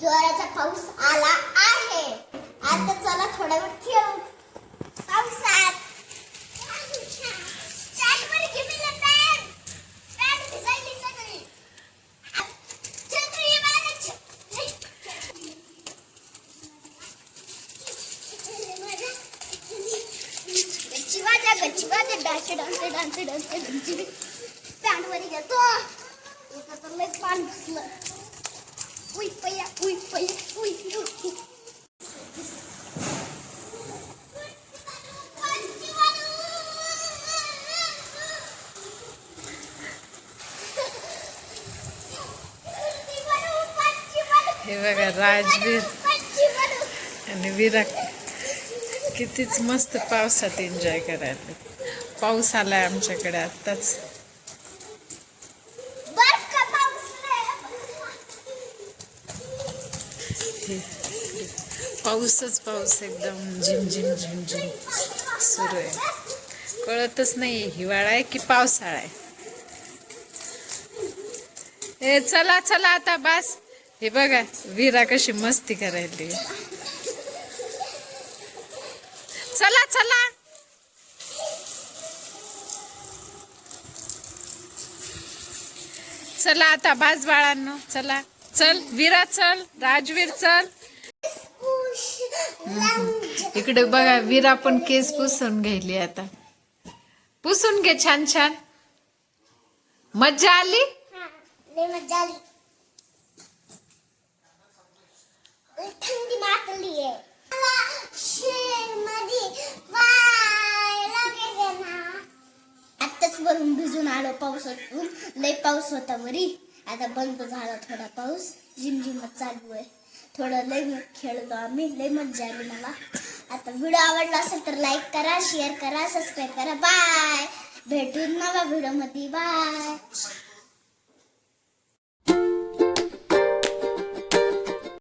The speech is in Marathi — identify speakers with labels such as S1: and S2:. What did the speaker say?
S1: जोराचा पाऊस आला आहे. आता चला थोडा वेळ खेळू. पावसात. Dance, dance, dance, dance, dance. पॅन्टवर घेतो इथं तर लय पान घुसलं.
S2: हे बघा राजवीर आणि विरा कितीच मस्त पावसात एन्जॉय करायला. पाऊस आलाय आमच्याकडे आत्ताच. पाऊसच पाऊस एकदम झिम झिम झिम झिम सुरू आहे. कळतच नाही हिवाळा आहे की पावसाळा आहे? ए चला चला आता बास. हे बघा विरा कशी मस्ती करायली. चला चला. चला आता बाज बाळांनो चला. चल विरा चल राजवीर चल. इकडे बघा विरा पण केस पुसून घ्यायली आता. पुसून घे छान छान. मज्जा आली?
S1: मज्जा मजा आली. लय थंडी मारली आहे. मला शेणमध्ये वाळायला गेले ना. आत्ताच भिजून आलो पावसातून लय पाऊस होता वरी आता बंद झाला थोडा पाऊस. झिमझिमच चालू आहे. थोडं लय खेळलो आम्ही. लय मजा आली मला. आता व्हिडिओ आवडला असेल तर लाईक करा शेअर करा सबस्क्राईब करा. बाय भेटून नव्या व्हिडिओमध्ये बाय